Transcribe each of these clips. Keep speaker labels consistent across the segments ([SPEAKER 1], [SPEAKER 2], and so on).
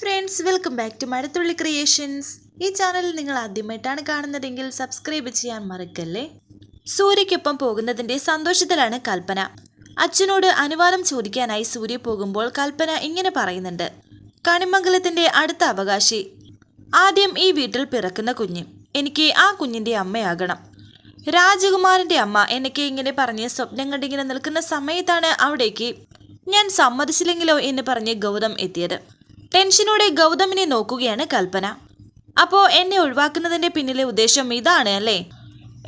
[SPEAKER 1] Friends welcome back to Mazhathulli creations ഈ channel നിങ്ങൾ ആദ്യമായിട്ടാണ് കാണുന്നതെങ്കിൽ സബ്സ്ക്രൈബ് ചെയ്യാൻ മറക്കല്ലേ? സൂര്യയ്ക്കൊപ്പം പോകുന്നതിന്റെ സന്തോഷത്തിലാണ് കൽപ്പന. അച്ഛനോട് അനുവാദം ചോദിക്കാനായി സൂര്യ പോകുമ്പോൾ കൽപ്പന ഇങ്ങനെ പറയുന്നുണ്ട്. കണിമംഗലത്തിന്റെ അടുത്ത അവകാശി ആദ്യം ഈ വീട്ടിൽ പിറക്കുന്ന കുഞ്ഞ്. എനിക്ക് ആ കുഞ്ഞിന്റെ അമ്മയാകണം. രാജകുമാരന്റെ അമ്മ എനിക്ക് ഇങ്ങനെ പറഞ്ഞ് സ്വപ്നം കണ്ടിങ്ങനെ നിൽക്കുന്ന സമയത്താണ് അവിടേക്ക് ഞാൻ സമ്മതിച്ചില്ലെങ്കിലോ എന്ന് പറഞ്ഞ് ഗൗതം എത്തിയത്. ടെൻഷനോടെ ഗൗതമിനെ നോക്കുകയാണ് കൽപ്പന. അപ്പോ എന്നെ ഒഴിവാക്കുന്നതിന്റെ പിന്നിലെ ഉദ്ദേശം ഇതാണ് അല്ലേ?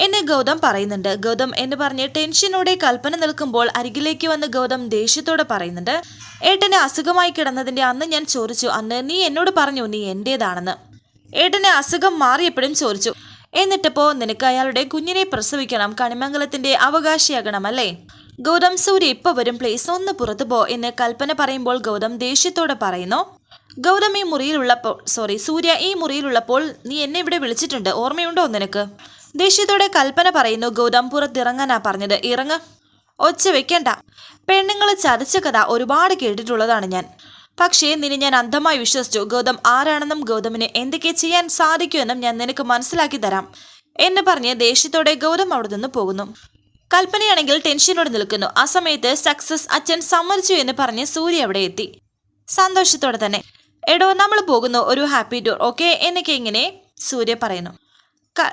[SPEAKER 1] എന്ന് ഗൗതം പറയുന്നുണ്ട്. ഗൗതം എന്ന് പറഞ്ഞ് ടെൻഷനോടെ കൽപ്പന നിൽക്കുമ്പോൾ അരികിലേക്ക് വന്ന് ഗൗതം ദേഷ്യത്തോടെ പറയുന്നുണ്ട്. ഏട്ടന് അസുഖമായി കിടന്നതിന്റെ അന്ന് ഞാൻ ചോദിച്ചു അന്ന് നീ എന്നോട് പറഞ്ഞു നീ എന്റേതാണെന്ന്? ഏട്ടന് അസുഖം മാറിയപ്പോഴും ചോദിച്ചു എന്നിട്ടിപ്പോ നിനക്ക് അയാളുടെ കുഞ്ഞിനെ പ്രസവിക്കണം കണിമംഗലത്തിന്റെ അവകാശിയാകണം അല്ലേ? ഗൗതം സൂര്യ ഇപ്പൊ വരും പ്ലീസ് ഒന്ന് പുറത്തു പോ എന്ന് കൽപ്പന പറയുമ്പോൾ ഗൗതം ദേഷ്യത്തോടെ പറയുന്നു ഗൗതം ഈ മുറിയിലുള്ളപ്പോൾ സോറി സൂര്യ ഈ മുറിയിലുള്ളപ്പോൾ നീ എന്നെ ഇവിടെ വിളിച്ചിട്ടുണ്ട്. ഓർമ്മയുണ്ടോ നിനക്ക്? ദേഷ്യത്തോടെ കൽപ്പന പറയുന്നു ഗൗതം പുറത്തിറങ്ങാനാ പറഞ്ഞത്. ഇറങ്ങ്. ഒച്ച വെക്കണ്ട. പെണ്ണുങ്ങൾ ചതച്ച കഥ ഒരുപാട് കേട്ടിട്ടുള്ളതാണ് ഞാൻ. പക്ഷേ നിന്നെ ഞാൻ അന്ധമായി വിശ്വസിച്ചു. ഗൗതം ആരാണെന്നും ഗൗതമിന് എന്തൊക്കെ ചെയ്യാൻ സാധിക്കുമെന്നും ഞാൻ നിനക്ക് മനസ്സിലാക്കി തരാം. എന്ന് പറഞ്ഞ് ദേഷ്യത്തോടെ ഗൗതം അവിടെ നിന്ന് പോകുന്നു. കൽപ്പനയാണെങ്കിൽ ടെൻഷനോട് നിൽക്കുന്നു. ആ സമയത്ത് സക്സസ് അച്ഛൻ സമ്മതിച്ചു എന്ന് പറഞ്ഞ് സൂര്യ അവിടെ എത്തി. സന്തോഷത്തോടെ തന്നെ. എടോ നമ്മൾ പോകുന്ന. ഒരു ഹാപ്പി ടൂർ ഓക്കെ? എന്നൊക്കെ ഇങ്ങനെ സൂര്യ പറയുന്നു.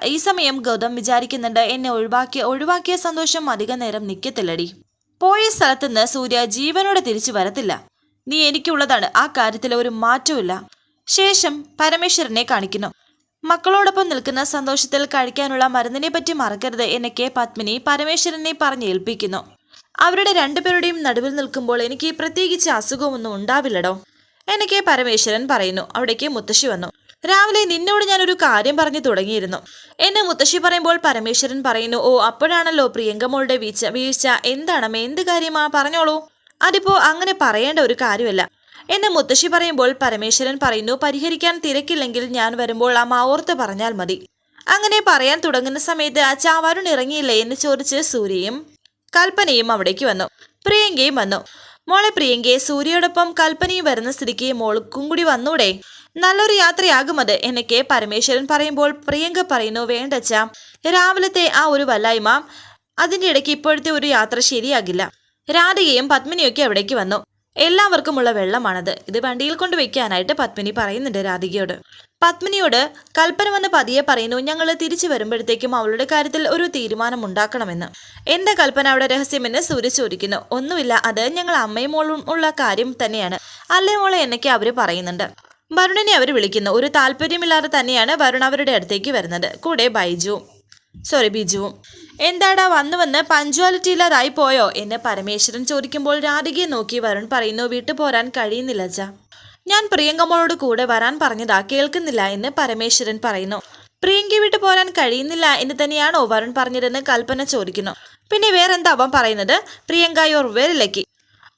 [SPEAKER 1] ഈ സമയം ഗൗതം വിചാരിക്കുന്നുണ്ട് എന്നെ ഒഴിവാക്കിയ ഒഴിവാക്കിയ സന്തോഷം അധിക നേരം നിൽക്കത്തില്ലടി പോയ സ്ഥലത്തുനിന്ന് സൂര്യ ജീവനോടെ തിരിച്ചു വരത്തില്ല. നീ എനിക്കുള്ളതാണ്. ആ കാര്യത്തിൽ ഒരു മാറ്റവുമില്ല. ശേഷം പരമേശ്വരനെ കാണിക്കുന്നു. മക്കളോടൊപ്പം നിൽക്കുന്ന സന്തോഷത്തിൽ കഴിക്കാനുള്ള മരുന്നിനെ പറ്റി മറക്കരുത് എന്നൊക്കെ പത്മിനി പരമേശ്വരനെ പറഞ്ഞ് ഏൽപ്പിക്കുന്നു. അവരുടെ രണ്ടുപേരുടെയും നടുവിൽ നിൽക്കുമ്പോൾ എനിക്ക് പ്രത്യേകിച്ച് അസുഖമൊന്നും ഉണ്ടാവില്ലടോ. എന്നൊക്കെ പരമേശ്വരൻ പറയുന്നു. അവിടേക്ക് മുത്തശ്ശി വന്നു. രാവിലെ നിന്നോട് ഞാനൊരു കാര്യം പറഞ്ഞു തുടങ്ങിയിരുന്നു. എന്നെ മുത്തശ്ശി പറയുമ്പോൾ പരമേശ്വരൻ പറയുന്നു ഓ അപ്പോഴാണല്ലോ പ്രിയങ്കമോളുടെ വീഴ്ച. വീഴ്ച എന്താണമ്മ? എന്ത് കാര്യമാ? പറഞ്ഞോളൂ. അതിപ്പോ അങ്ങനെ പറയേണ്ട ഒരു കാര്യമല്ല. എന്നെ മുത്തശ്ശി പറയുമ്പോൾ പരമേശ്വരൻ പറയുന്നു പരിഹരിക്കാൻ തിരക്കില്ലെങ്കിൽ ഞാൻ വരുമ്പോൾ ആ ഓർത്ത് പറഞ്ഞാൽ മതി. അങ്ങനെ പറയാൻ തുടങ്ങുന്ന സമയത്ത് ആ ചാവരുൺ ഇറങ്ങിയില്ലേ എന്ന് ചോദിച്ച് സൂര്യയും കൽപ്പനയും അവിടേക്ക് വന്നു. പ്രിയങ്കയും വന്നു. മോളെ പ്രിയങ്കയെ സൂര്യയോടൊപ്പം കൽപ്പനയും വരുന്ന സ്ഥിതിക്ക് മോൾക്കും കൂടി വന്നൂടെ. നല്ലൊരു യാത്രയാകും അത് എന്നൊക്കെ പരമേശ്വരൻ പറയുമ്പോൾ പ്രിയങ്ക പറയുന്നു വേണ്ടച്ച രാവിലത്തെ ആ ഒരു വല്ലായ്മ അതിന്റെ ഇടയ്ക്ക് ഇപ്പോഴത്തെ ഒരു യാത്ര ശരിയാകില്ല. രാധികയും പത്മിനിയൊക്കെ അവിടേക്ക് വന്നു. എല്ലാവർക്കുമുള്ള വെള്ളമാണത്. ഇത് വണ്ടിയിൽ കൊണ്ട് വെക്കാനായിട്ട് പത്മിനി പറയുന്നുണ്ട് രാധികയോട്. പത്മിനിയോട് കൽപ്പന വന്ന് പതിയെ പറയുന്നു ഞങ്ങൾ തിരിച്ചു വരുമ്പോഴത്തേക്കും അവളുടെ കാര്യത്തിൽ ഒരു തീരുമാനം ഉണ്ടാക്കണമെന്ന്. എന്താ കൽപ്പന അവിടെ രഹസ്യമെന്ന് സൂര്യ ചോദിക്കുന്നു. ഒന്നുമില്ല അത് ഞങ്ങൾ അമ്മയും മോളും ഉള്ള കാര്യം തന്നെയാണ്. അല്ലേ മോളെ? എന്നൊക്കെ അവർ പറയുന്നുണ്ട്. വരുണിനെ അവർ വിളിക്കുന്നു. ഒരു താല്പര്യമില്ലാതെ തന്നെയാണ് വരുൺ അവരുടെ അടുത്തേക്ക് വരുന്നത്. കൂടെ ബൈജു. സോറി ബിജുവും എന്താടാ വന്നു വന്ന് പഞ്ച്വാലിറ്റി ഇല്ലാതായി പോയോ? എന്ന് പരമേശ്വരൻ ചോദിക്കുമ്പോൾ രാധികയെ നോക്കി വരുൺ പറയുന്നു വീട്ടു പോരാൻ കഴിയുന്നില്ല അച്ഛാ. ഞാൻ പ്രിയങ്കമ്മോട് കൂടെ വരാൻ പറഞ്ഞതാ കേൾക്കുന്നില്ല എന്ന് പരമേശ്വരൻ പറയുന്നു. പ്രിയങ്ക വിട്ടു പോരാൻ കഴിയുന്നില്ല എന്ന് തന്നെയാണോ വരുൺ പറഞ്ഞതെന്ന് കൽപ്പന ചോദിക്കുന്നു. പിന്നെ വേറെന്താ അവൻ പറയുന്നത്? Priyanka your very lucky.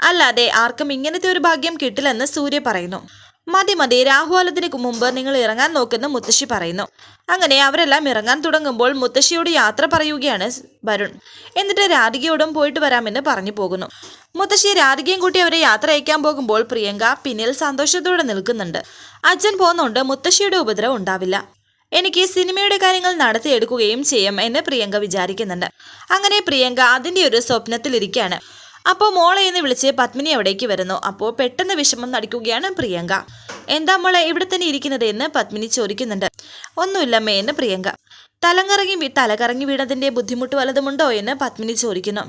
[SPEAKER 1] അല്ലാതെ ആർക്കും ഇങ്ങനത്തെ ഒരു ഭാഗ്യം കിട്ടില്ലെന്ന് സൂര്യ പറയുന്നു. മതി മതി. രാഹുകാലത്തിന് മുമ്പ് നിങ്ങൾ ഇറങ്ങാൻ നോക്കുന്ന മുത്തശ്ശി പറയുന്നു. അങ്ങനെ അവരെല്ലാം ഇറങ്ങാൻ തുടങ്ങുമ്പോൾ മുത്തശ്ശിയോട് യാത്ര പറയുകയാണ് വരുൺ. എന്നിട്ട് രാധികയോടും പോയിട്ട് വരാമെന്ന് പറഞ്ഞു പോകുന്നു. മുത്തശ്ശി രാധികയും കൂട്ടി അവരെ യാത്ര അയക്കാൻ പോകുമ്പോൾ പ്രിയങ്ക പിന്നിൽ സന്തോഷത്തോടെ നിൽക്കുന്നുണ്ട്. അച്ഛൻ പോകുന്നുണ്ട് മുത്തശ്ശിയുടെ ഉപദ്രവം ഉണ്ടാവില്ല. എനിക്ക് സിനിമയുടെ കാര്യങ്ങൾ നടത്തിയെടുക്കുകയും ചെയ്യാം എന്ന് പ്രിയങ്ക വിചാരിക്കുന്നുണ്ട്. അങ്ങനെ പ്രിയങ്ക അതിന്റെ ഒരു സ്വപ്നത്തിലിരിക്കുകയാണ്. അപ്പോൾ മോളെ എന്ന് വിളിച്ച് പത്മിനി അവിടേക്ക് വരുന്നു. അപ്പോൾ പെട്ടെന്ന് വിഷമം നടിക്കുകയാണ് പ്രിയങ്ക. എന്താ മോളെ ഇവിടെ തന്നെ ഇരിക്കുന്നത് എന്ന് പത്മിനി ചോദിക്കുന്നുണ്ട്. ഒന്നുമില്ലമ്മേ എന്ന് പ്രിയങ്ക. തലകറങ്ങി തലകറങ്ങി വീണതിന്റെ ബുദ്ധിമുട്ട് വല്ലതുമുണ്ടോ എന്ന് പത്മിനി ചോദിക്കുന്നു.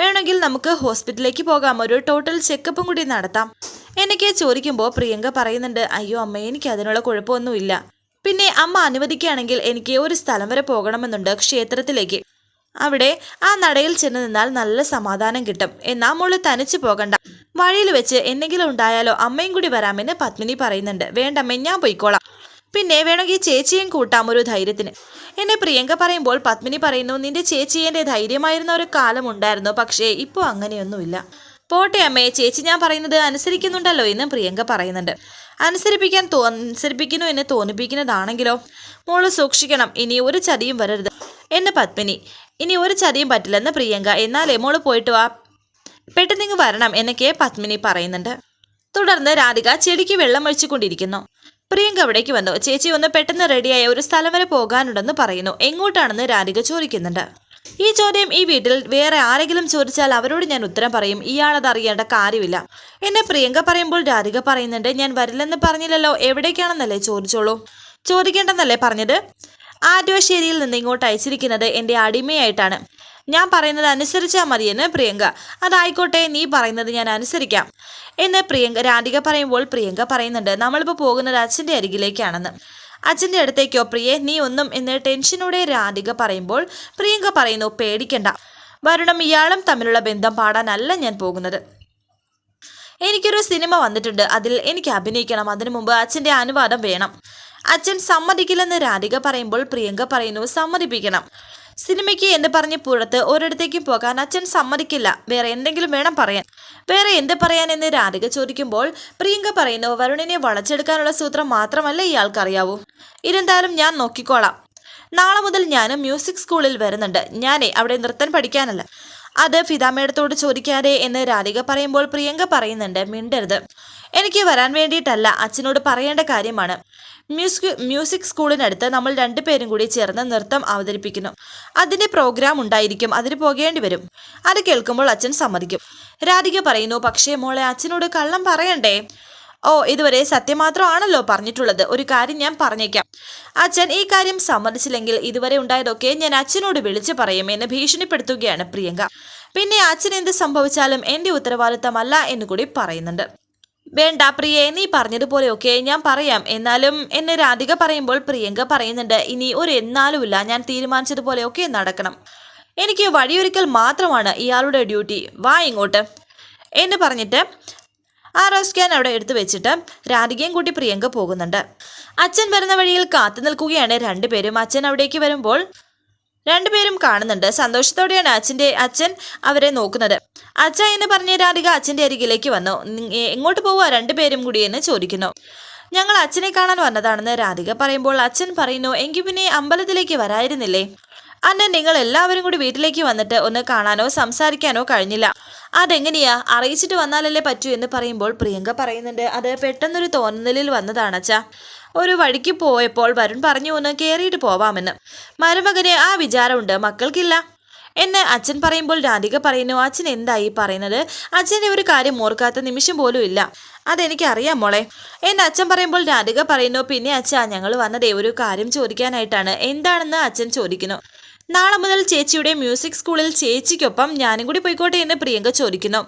[SPEAKER 1] വേണമെങ്കിൽ നമുക്ക് ഹോസ്പിറ്റലിലേക്ക് പോകാം. ഒരു ടോട്ടൽ ചെക്കപ്പും കൂടി നടത്താം. എന്നൊക്കെ ചോദിക്കുമ്പോൾ പ്രിയങ്ക പറയുന്നുണ്ട് അയ്യോ അമ്മ എനിക്ക് അതിനുള്ള കുഴപ്പമൊന്നുമില്ല. പിന്നെ അമ്മ അനുവദിക്കുകയാണെങ്കിൽ എനിക്ക് ഒരു സ്ഥലം വരെ പോകണമെന്നുണ്ട് ക്ഷേത്രത്തിലേക്ക്. അവിടെ ആ നടയിൽ ചെന്ന് നിന്നാൽ നല്ല സമാധാനം കിട്ടും. എന്നാ മോൾ തനിച്ചു പോകണ്ട. വഴിയിൽ വെച്ച് എന്തെങ്കിലും ഉണ്ടായാലോ അമ്മയും കൂടി വരാമെന്ന് പത്മിനി പറയുന്നുണ്ട്. വേണ്ടമ്മ ഞാൻ പോയിക്കോളാം. പിന്നെ വേണമെങ്കിൽ ചേച്ചിയും കൂട്ടാം ഒരു ധൈര്യത്തിന്. എന്നെ പ്രിയങ്ക പറയുമ്പോൾ പത്മിനി പറയുന്നു നിന്റെ ചേച്ചി ധൈര്യമായിരുന്ന ഒരു കാലമുണ്ടായിരുന്നു പക്ഷേ ഇപ്പോൾ അങ്ങനെയൊന്നുമില്ല. പോട്ടെ അമ്മേ ചേച്ചി ഞാൻ പറയുന്നത് അനുസരിക്കുന്നുണ്ടല്ലോ എന്ന് പ്രിയങ്ക പറയുന്നുണ്ട്. അനുസരിപ്പിക്കാൻ തോ അനുസരിപ്പിക്കുന്നു എന്ന് തോന്നിപ്പിക്കുന്നതാണെങ്കിലോ? മോൾ സൂക്ഷിക്കണം ഇനി ഒരു ചതിയും വരരുത്. എന്ന് പത്മിനി. ഇനി ഒരു ചതിയും പറ്റില്ലെന്ന് പ്രിയങ്ക. എന്നാലേ മോൾ പോയിട്ട് വാ. പെട്ടെന്നിങ്ങ് വരണം എന്നൊക്കെ പത്മിനി പറയുന്നുണ്ട്. തുടർന്ന് രാധിക ചെടിക്ക് വെള്ളം ഒഴിച്ചുകൊണ്ടിരിക്കുന്നു. പ്രിയങ്ക അവിടേക്ക് വന്നു. ചേച്ചി ഒന്ന് പെട്ടെന്ന് റെഡിയായ ഒരു സ്ഥലം വരെ പോകാനുണ്ടെന്ന് പറയുന്നു. എങ്ങോട്ടാണെന്ന് രാധിക ചോദിക്കുന്നുണ്ട്. ഈ ചോദ്യം ഈ വീട്ടിൽ വേറെ ആരെങ്കിലും ചോദിച്ചാൽ അവരോട് ഞാൻ ഉത്തരം പറയും. ഇയാളത് അറിയേണ്ട കാര്യമില്ല. എന്നെ പ്രിയങ്ക പറയുമ്പോൾ രാധിക പറയുന്നുണ്ട് ഞാൻ വരില്ലെന്ന് പറഞ്ഞില്ലല്ലോ. എവിടേക്കാണെന്നല്ലേ ചോദിച്ചോളൂ. ചോദിക്കേണ്ടെന്നല്ലേ പറഞ്ഞത്? ആറ്റുവശ്ശേരിയിൽ നിന്ന് ഇങ്ങോട്ട് അയച്ചിരിക്കുന്നത് എന്റെ അടിമയായിട്ടാണ്. ഞാൻ പറയുന്നത് അനുസരിച്ചാൽ മതിയെന്ന് പ്രിയങ്ക. അതായിക്കോട്ടെ നീ പറയുന്നത് ഞാൻ അനുസരിക്കാം. എന്ന് പ്രിയങ്ക രാധിക പറയുമ്പോൾ പ്രിയങ്ക പറയുന്നുണ്ട് നമ്മളിപ്പോൾ പോകുന്നത് അച്ഛന്റെ അരികിലേക്കാണെന്ന്. അച്ഛന്റെ അടുത്തേക്കോ പ്രിയെ നീ ഒന്നും എന്ന് ടെൻഷനോടെ രാധിക പറയുമ്പോൾ പ്രിയങ്ക പറയുന്നു പേടിക്കണ്ട. വരുണം ഇയാളും തമ്മിലുള്ള ബന്ധം പാടാനല്ല ഞാൻ പോകുന്നത്. എനിക്കൊരു സിനിമ വന്നിട്ടുണ്ട് അതിൽ എനിക്ക് അഭിനയിക്കണം. അതിനു മുമ്പ് അച്ഛന്റെ അനുവാദം വേണം. അച്ഛൻ സമ്മതിക്കില്ലെന്ന് രാധിക പറയുമ്പോൾ പ്രിയങ്ക പറയുന്നു സമ്മതിപ്പിക്കണം. സിനിമയ്ക്ക് എന്ന് പറഞ്ഞ് പുറത്ത് ഒരിടത്തേക്കും പോകാൻ അച്ഛൻ സമ്മതിക്കില്ല. വേറെ എന്തെങ്കിലും വേണം പറയാൻ. വേറെ എന്ത് പറയാൻ എന്ന് രാധിക ചോദിക്കുമ്പോൾ പ്രിയങ്ക പറയുന്നു വരുണിനെ വളച്ചെടുക്കാനുള്ള സൂത്രം മാത്രമല്ല ഇയാൾക്കറിയാവൂ. ഇതെന്തായാലും ഞാൻ നോക്കിക്കോളാം. നാളെ മുതൽ ഞാൻ മ്യൂസിക് സ്കൂളിൽ വരുന്നുണ്ട്. ഞാനേ അവിടെ നൃത്തം പഠിക്കാനല്ല. അത് ഫിതാമേടത്തോട് ചോദിക്കാതെ എന്ന് രാധിക പറയുമ്പോൾ പ്രിയങ്ക പറയുന്നുണ്ട് മിണ്ടരുത്. എനിക്ക് വരാൻ വേണ്ടിയിട്ടല്ല. അച്ഛനോട് പറയേണ്ട കാര്യമാണ്. മ്യൂസിക് മ്യൂസിക് സ്കൂളിനടുത്ത് നമ്മൾ രണ്ടുപേരും കൂടി ചേർന്ന് നൃത്തം അവതരിപ്പിക്കുന്നു. അതിന്റെ പ്രോഗ്രാം ഉണ്ടായിരിക്കും. അതിന് പോകേണ്ടി വരും. അത് കേൾക്കുമ്പോൾ അച്ഛൻ സമ്മതിക്കും. രാധിക പറയുന്നു പക്ഷേ മോളെ അച്ഛനോട് കള്ളം പറയണ്ടേ? ഓ ഇതുവരെ സത്യം മാത്രമാണല്ലോ പറഞ്ഞിട്ടുള്ളത്. ഒരു കാര്യം ഞാൻ പറഞ്ഞേക്കാം. അച്ഛൻ ഈ കാര്യം സമ്മതിച്ചില്ലെങ്കിൽ ഇതുവരെ ഉണ്ടായതൊക്കെ ഞാൻ അച്ഛനോട് വിളിച്ചു പറയും എന്ന് ഭീഷണിപ്പെടുത്തുകയാണ് പ്രിയങ്ക. പിന്നെ അച്ഛൻ എന്ത് സംഭവിച്ചാലും എന്റെ ഉത്തരവാദിത്തമല്ല എന്ന് കൂടി പറയുന്നുണ്ട്. വേണ്ട പ്രിയെ നീ പറഞ്ഞതുപോലെയൊക്കെ ഞാൻ പറയാം. എന്നാലും എന്നെ രാധിക പറയുമ്പോൾ പ്രിയങ്ക പറയുന്നുണ്ട് ഇനി ഒരു എന്നാലുമില്ല ഞാൻ തീരുമാനിച്ചതുപോലെയൊക്കെ നടക്കണം. എനിക്ക് വഴിയൊരിക്കൽ മാത്രമാണ് ഇയാളുടെ ഡ്യൂട്ടി. വാ ഇങ്ങോട്ട്. എന്ന് പറഞ്ഞിട്ട് ആ റോസ് ക്യാൻ അവിടെ എടുത്തു വെച്ചിട്ട് രാധികയും കൂട്ടി പ്രിയങ്ക പോകുന്നുണ്ട്. അച്ഛൻ വരുന്ന വഴിയിൽ കാത്തു നിൽക്കുകയാണ് രണ്ടുപേരും. അച്ഛൻ അവിടേക്ക് വരുമ്പോൾ രണ്ടുപേരും കാണുന്നുണ്ട്. സന്തോഷത്തോടെയാണ് അച്ഛന്റെ അച്ഛൻ അവരെ നോക്കുന്നത്. അച്ഛ എന്ന് പറഞ്ഞ രാധിക അച്ഛന്റെ അരികിലേക്ക് വന്നു. എങ്ങോട്ട് പോവുക രണ്ടുപേരും കൂടി എന്ന് ചോദിക്കുന്നു. ഞങ്ങൾ അച്ഛനെ കാണാൻ വന്നതാണെന്ന് രാധിക പറയുമ്പോൾ അച്ഛൻ പറയുന്നു എങ്കിൽ പിന്നെ അമ്പലത്തിലേക്ക് വരായിരുന്നില്ലേ? അന്ന് നിങ്ങൾ എല്ലാവരും കൂടി വീട്ടിലേക്ക് വന്നിട്ട് ഒന്ന് കാണാനോ സംസാരിക്കാനോ കഴിഞ്ഞില്ല. അതെങ്ങനെയാ? അറിയിച്ചിട്ട് വന്നാലല്ലേ പറ്റൂ എന്ന് പറയുമ്പോൾ പ്രിയങ്ക പറയുന്നുണ്ട് അത് പെട്ടെന്നൊരു തോന്നലിൽ വന്നതാണ് അച്ഛാ. ഒരു വഴിക്ക് പോയപ്പോൾ വരുൺ പറഞ്ഞു ഒന്ന് കയറിയിട്ട് പോവാമെന്ന്. മരുമകന് ആ വിചാരമുണ്ട് മക്കൾക്കില്ല. എന്ന് അച്ഛൻ പറയുമ്പോൾ രാധിക പറയുന്നു അച്ഛൻ എന്തായി പറയുന്നത്? അച്ഛന്റെ ഒരു കാര്യം ഓർക്കാത്ത നിമിഷം പോലും ഇല്ല. അതെനിക്കറിയാം മോളെ. എന്ന് അച്ഛൻ പറയുമ്പോൾ രാധിക പറയുന്നു പിന്നെ അച്ഛാ ഞങ്ങൾ വന്നതേ ഒരു കാര്യം ചോദിക്കാനായിട്ടാണ്. എന്താണെന്ന് അച്ഛൻ ചോദിക്കുന്നു. നാളെ മുതൽ ചേച്ചിയുടെ മ്യൂസിക് സ്കൂളിൽ ചേച്ചിക്കൊപ്പം ഞാനും കൂടി പോയിക്കോട്ടെ എന്ന് പ്രിയങ്ക ചോദിക്കുന്നു.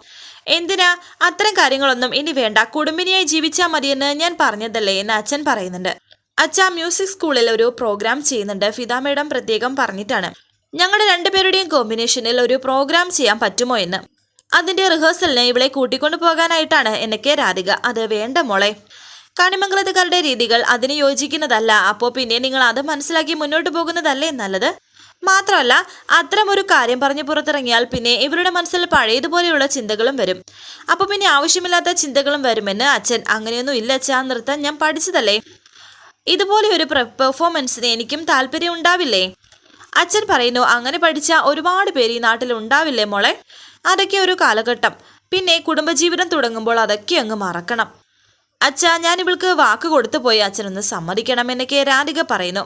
[SPEAKER 1] എന്തിനാ അത്തരം കാര്യങ്ങളൊന്നും ഇനി വേണ്ട. കുടുംബിനിയായി ജീവിച്ചാൽ മതിയെന്ന് ഞാൻ പറഞ്ഞതല്ലേ എന്ന് അച്ഛൻ പറയുന്നുണ്ട്. അച്ഛ മ്യൂസിക് സ്കൂളിൽ ഒരു പ്രോഗ്രാം ചെയ്യുന്നുണ്ട്. ഫിദ മേഡം പ്രത്യേകം പറഞ്ഞിട്ടാണ്. ഞങ്ങളുടെ രണ്ടുപേരുടെയും കോമ്പിനേഷനിൽ ഒരു പ്രോഗ്രാം ചെയ്യാൻ പറ്റുമോ എന്ന്. അതിന്റെ റിഹേഴ്സലിന് ഇവളെ കൂട്ടിക്കൊണ്ടു പോകാനായിട്ടാണ് എനിക്ക് രാധിക. അത് വേണ്ട മോളെ. കണിമംഗലത്തുകാരുടെ രീതികൾ അതിന് യോജിക്കുന്നതല്ല. അപ്പോൾ പിന്നെ നിങ്ങൾ അത് മനസ്സിലാക്കി മുന്നോട്ട് പോകുന്നതല്ലേ നല്ലത്? മാത്രമല്ല അത്തരമൊരു കാര്യം പറഞ്ഞ് പുറത്തിറങ്ങിയാൽ പിന്നെ ഇവരുടെ മനസ്സിൽ പഴയതുപോലെയുള്ള ചിന്തകളും വരും. അപ്പോൾ പിന്നെ ആവശ്യമില്ലാത്ത ചിന്തകളും വരുമെന്ന് അച്ഛൻ അങ്ങനെയൊന്നും ഇല്ല അച്ഛാ നൃത്തം ഞാൻ പഠിച്ചതല്ലേ? ഇതുപോലെ ഒരു പെർഫോമൻസിന് എനിക്കും താല്പര്യം ഉണ്ടാവില്ലേ? അച്ഛൻ പറയുന്നു അങ്ങനെ പഠിച്ച ഒരുപാട് പേര് ഈ നാട്ടിൽ ഉണ്ടാവില്ലേ മോളെ? അതൊക്കെ ഒരു കാലഘട്ടം. പിന്നെ കുടുംബജീവിതം തുടങ്ങുമ്പോൾ അതൊക്കെ അങ്ങ് മറക്കണം. അച്ഛാ ഞാൻ ഇവൾക്ക് വാക്ക് കൊടുത്തു പോയി അച്ഛനൊന്ന് സമ്മതിക്കണം എന്നൊക്കെ രാധിക പറയുന്നു.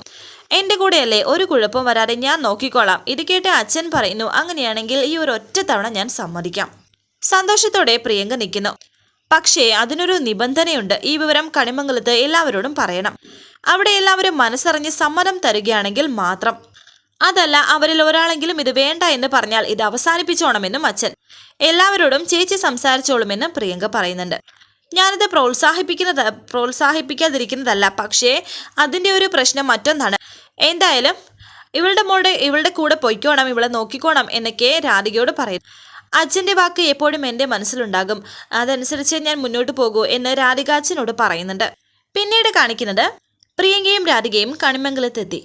[SPEAKER 1] എന്റെ കൂടെയല്ലേ ഒരു കുഴപ്പം വരാതെ ഞാൻ നോക്കിക്കോളാം. ഇത് കേട്ട് അച്ഛൻ പറയുന്നു അങ്ങനെയാണെങ്കിൽ ഈ ഒരു ഒറ്റ തവണ ഞാൻ സമ്മതിക്കാം. സന്തോഷത്തോടെ പ്രിയങ്ക നിൽക്കുന്നു പക്ഷേ അതിനൊരു നിബന്ധനയുണ്ട്. ഈ വിവരം കണിമംഗലത്ത് എല്ലാവരോടും പറയണം. അവിടെ എല്ലാവരും മനസ്സറിഞ്ഞ് സമ്മതം തരികയാണെങ്കിൽ മാത്രം. അതല്ല അവരിൽ ഒരാളെങ്കിലും ഇത് വേണ്ട എന്ന് പറഞ്ഞാൽ ഇത് അവസാനിപ്പിച്ചോണമെന്നും അച്ഛൻ. എല്ലാവരോടും ചേച്ചി സംസാരിച്ചോളുമെന്നും പ്രിയങ്ക പറയുന്നുണ്ട്. ഞാനിത് പ്രോത്സാഹിപ്പിക്കുന്നത് പ്രോത്സാഹിപ്പിക്കാതിരിക്കുന്നതല്ല. പക്ഷേ അതിന്റെ ഒരു പ്രശ്നം മറ്റൊന്നാണ്. എന്തായാലും ഇവളുടെ മോളുടെ ഇവളുടെ കൂടെ പൊയ്ക്കോണം ഇവളെ നോക്കിക്കോണം എന്നൊക്കെ രാധികയോട് പറയും അച്ഛന്റെ വാക്ക് എപ്പോഴും എന്റെ മനസ്സിലുണ്ടാകും. അതനുസരിച്ച് ഞാൻ മുന്നോട്ട് പോകൂ എന്ന് രാധിക അച്ഛനോട് പറയുന്നുണ്ട്. പിന്നീട് കാണിക്കുന്നത് പ്രിയങ്കയും രാധികയും കണിമംഗലത്തെത്തി.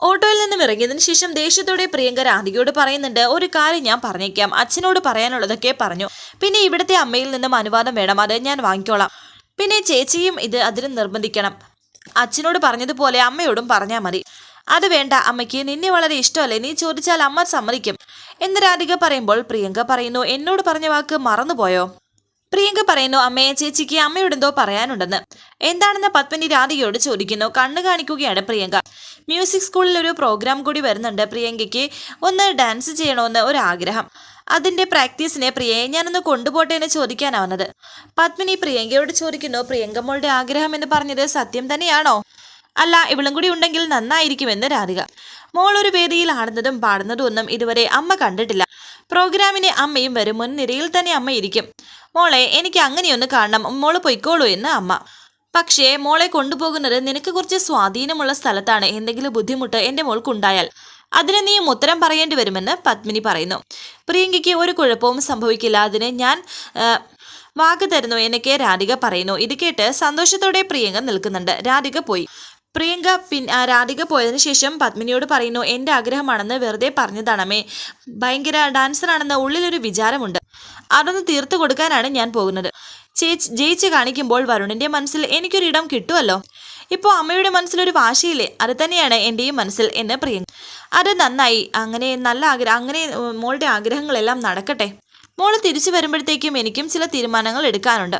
[SPEAKER 1] ഓട്ടോയിൽ നിന്നും ഇറങ്ങിയതിന് ശേഷം ദേഷ്യത്തോടെ പ്രിയങ്ക രാധികയോട് പറയുന്നുണ്ട് ഒരു കാര്യം ഞാൻ പറഞ്ഞേക്കാം. അച്ഛനോട് പറയാനുള്ളതൊക്കെ പറഞ്ഞു. പിന്നെ ഇവിടുത്തെ അമ്മയിൽ നിന്നും അനുവാദം വേണം. അത് ഞാൻ വാങ്ങിക്കോളാം. പിന്നെ ചേച്ചിയും ഇത് അതിന് നിർബന്ധിക്കണം. അച്ഛനോട് പറഞ്ഞതുപോലെ അമ്മയോടും പറഞ്ഞാൽ മതി. അത് വേണ്ട അമ്മയ്ക്ക് നിന്നെ വളരെ ഇഷ്ടമല്ലേ? നീ ചോദിച്ചാൽ അമ്മ സമ്മതിക്കും. എന്ന് രാധിക പറയുമ്പോൾ പ്രിയങ്ക പറയുന്നു എന്നോട് പറഞ്ഞ വാക്ക് മറന്നുപോയോ? പ്രിയങ്ക പറയുന്നു അമ്മയെ ചേച്ചിക്ക് അമ്മയോട് എന്തോ പറയാനുണ്ടെന്ന്. എന്താണെന്ന് പത്മിനി രാധികയോട് ചോദിക്കുന്നു. കണ്ണു കാണിക്കുകയാണ് പ്രിയങ്ക. മ്യൂസിക് സ്കൂളിൽ ഒരു പ്രോഗ്രാം കൂടി വരുന്നുണ്ട് പ്രിയങ്കയ്ക്ക്. ഒന്ന് ഡാൻസ് ചെയ്യണമെന്ന് ഒരു ആഗ്രഹം അതിന്റെ പ്രാക്ടീസിനെ പ്രിയയെ ഞാനൊന്ന് കൊണ്ടുപോട്ടെ എന്ന് ചോദിക്കാനാവുന്നത്. പത്മിനി പ്രിയങ്കയോട് ചോദിക്കുന്നു പ്രിയങ്ക മോളുടെ ആഗ്രഹം എന്ന് പറഞ്ഞത് സത്യം തന്നെയാണോ? അല്ല ഇവളും കൂടി ഉണ്ടെങ്കിൽ നന്നായിരിക്കുമെന്ന് രാധിക. മോൾ ഒരു വേദിയിൽ ആടുന്നതും പാടുന്നതും ഒന്നും ഇതുവരെ അമ്മ കണ്ടിട്ടില്ല. പ്രോഗ്രാമിന് അമ്മയും വരും. മുൻനിരയിൽ തന്നെ അമ്മ ഇരിക്കും. മോളെ എനിക്ക് അങ്ങനെയൊന്ന് കാണണം. മോൾ പൊയ്ക്കോളൂ എന്ന് അമ്മ. പക്ഷേ മോളെ കൊണ്ടുപോകുന്നത് നിനക്ക് കുറച്ച് സ്വാധീനമുള്ള സ്ഥലത്താണ്. എന്തെങ്കിലും ബുദ്ധിമുട്ട് എന്റെ മോൾക്കുണ്ടായാൽ അതിന് നീ ഉത്തരം പറയേണ്ടി വരുമെന്ന് പത്മിനി പറയുന്നു. പ്രിയങ്കയ്ക്ക് ഒരു കുഴപ്പവും സംഭവിക്കില്ല. അതിന് ഞാൻ വാക്ക് തരുന്നു എന്നൊക്കെ രാധിക പറയുന്നു. ഇത് കേട്ട് സന്തോഷത്തോടെ പ്രിയങ്ക നിൽക്കുന്നുണ്ട്. രാധിക പോയി. പ്രിയങ്ക പിൻ രാധിക പോയതിനു ശേഷം പത്മിനിയോട് പറയുന്നു എന്റെ ആഗ്രഹമാണെന്ന് വെറുതെ പറഞ്ഞതാണമ്മേ ഭയങ്കര ഡാൻസറാണെന്ന് ഉള്ളിലൊരു വിചാരമുണ്ട്. അതൊന്ന് തീർത്തു കൊടുക്കാനാണ് ഞാൻ പോകുന്നത്. ചേച്ചി ജയിച്ച് കാണിക്കുമ്പോൾ വരുണിന്റെ മനസ്സിൽ എനിക്കൊരിടം കിട്ടുമല്ലോ ഇപ്പോൾ അമ്മയുടെ മനസ്സിലൊരു വാശിയില്ലേ? അത് തന്നെയാണ് എന്റെയും മനസ്സിൽ എന്ന് പ്രിയങ്ക. അത് നന്നായി. അങ്ങനെ നല്ല ആഗ്രഹം അങ്ങനെ മോളുടെ ആഗ്രഹങ്ങളെല്ലാം നടക്കട്ടെ. മോൾ തിരിച്ചു വരുമ്പോഴത്തേക്കും എനിക്കും ചില തീരുമാനങ്ങൾ എടുക്കാനുണ്ട്.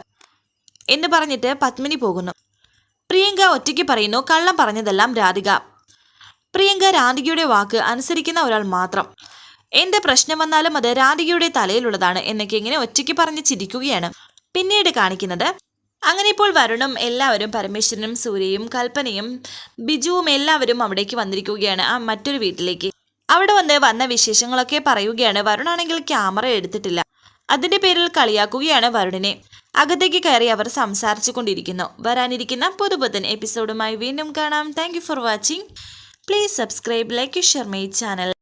[SPEAKER 1] എന്ന് പറഞ്ഞിട്ട് പത്മിനി പോകുന്നു. പ്രിയങ്ക ഒറ്റയ്ക്ക് പറയുന്നു കള്ളം പറഞ്ഞതെല്ലാം രാധിക. പ്രിയങ്ക രാധികയുടെ വാക്ക് അനുസരിക്കുന്ന ഒരാൾ മാത്രം. എന്റെ പ്രശ്നം വന്നാലും അത് രാധികയുടെ തലയിലുള്ളതാണ് എന്നൊക്കെ ഇങ്ങനെ ഒറ്റയ്ക്ക് പറഞ്ഞ് ചിരിക്കുകയാണ്. പിന്നീട് കാണിക്കുന്നത് അങ്ങനെ ഇപ്പോൾ വരുണും എല്ലാവരും പരമേശ്വരനും സൂര്യയും കൽപ്പനയും ബിജുവും എല്ലാവരും അവിടേക്ക് വന്നിരിക്കുകയാണ് ആ മറ്റൊരു വീട്ടിലേക്ക്. അവിടെ വന്ന് വന്ന വിശേഷങ്ങളൊക്കെ പറയുകയാണ്. വരുണാണെങ്കിൽ ക്യാമറ എടുത്തിട്ടില്ല. അതിന്റെ പേരിൽ കളിയാക്കുകയാണ് വരുണിനെ. അകത്തേക്ക് കയറി അവർ സംസാരിച്ചു കൊണ്ടിരിക്കുന്നു വരാനിരിക്കുന്ന പുതുപുത്തൻ എപ്പിസോഡുമായി വീണ്ടും കാണാം. Thank for watching please subscribe like share my channel